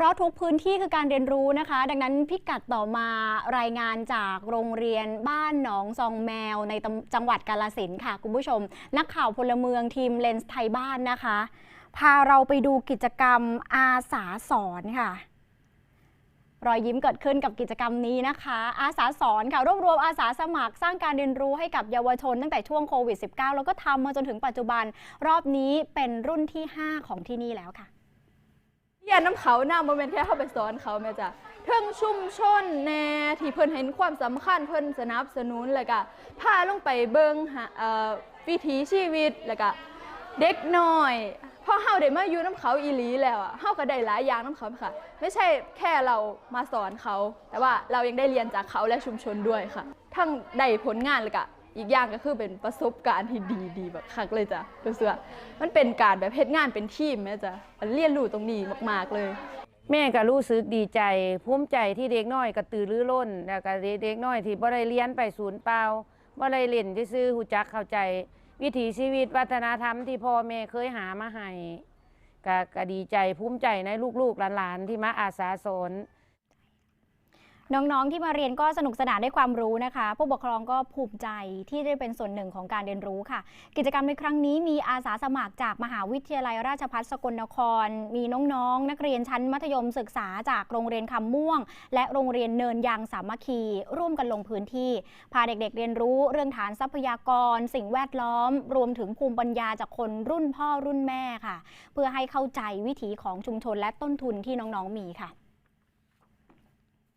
ราะทุกพื้นที่คือการเรียนรู้นะคะ ดังนั้นพิกัดต่อมารายงานจากโรงเรียนบ้านหนองซองแมวในจังหวัดกาลสินค่ะ คุณผู้ชม นักข่าวพลเมืองทีมเลนส์ไทยบ้านนะคะ พาเราไปดูกิจกรรมอาสาสอนค่ะรอยยิ้มเกิดขึ้นกับกิจกรรมนี้นะคะ อาสาสอนค่ะรวบรวมอาสาสมัคร สร้างการเรียนรู้ให้กับเยาวชนตั้งแต่ช่วงโควิด -19 แล้วก็ทำมาจนถึงปัจจุบัน รอบนี้เป็นรุ่นที่ 5 ของที่นี่แล้วค่ะ รียนน้ำเขาหน้าโมเมนต์แค่เข้าไปสอนเขาแม่จ้ะเทิงชุ่มชนแน่ที่เพิ่นเห็นความสำคัญเพิ่นสนับสนุนแล้วก็พาลงไปเบิงหาเอ่อวิถีชีวิตแล้วก็เด็กน้อยพอเฮาได้มาอยู่น้ำเขาอีหลีแล้วอะเฮาก็ได้หลายอย่างน้ำเขาค่ะ ไม่ใช่แค่เรามาสอนเขา แต่ว่าเรายังได้เรียนจากเขาและชุมชนด้วยค่ะ ทั้งได้ผลงานแล้วก็ อีกอย่างก็คือเป็นประสบการณ์ที่ดีดีๆแบบคักเลยจ้ะรู้สึกว่ามันเป็นการแบบเฮ็ดงานเป็นทีมแม่จ้ะมันเรียนรู้ตรงนี้มาก ๆเลย แม่ก็รู้สึกดีใจภูมิใจที่เด็กน้อยกระตือรือร้นแล้วก็เด็กน้อยที่บ่ได้เรียนไปศูนย์เปล่าบ่ได้เล่นที่ซื่อๆฮู้จักเข้าใจ วิถีชีวิตวัฒนธรรมที่พ่อแม่เคยหามาให้ก็ก็ดีใจภูมิใจในลูกๆหลานๆที่มาอาสาสอน น้องๆที่มาเรียนก็สนุกสนานได้ความรู้นะคะ ผู้ปกครองก็ภูมิใจที่ได้เป็นส่วนหนึ่งของการเรียนรู้ค่ะ กิจกรรมในครั้งนี้มีอาสาสมัครจากมหาวิทยาลัยราชภัฏสกลนคร มีน้องๆ นักเรียนชั้นมัธยมศึกษาจากโรงเรียนคำม่วง และโรงเรียนเนินยางสามัคคี ร่วมกันลงพื้นที่ พาเด็กๆ เรียนรู้เรื่องฐานทรัพยากร สิ่งแวดล้อม รวมถึงภูมิปัญญาจากคนรุ่นพ่อรุ่นแม่ค่ะ เพื่อให้เข้าใจวิถีของชุมชนและต้นทุนที่น้องๆมีค่ะ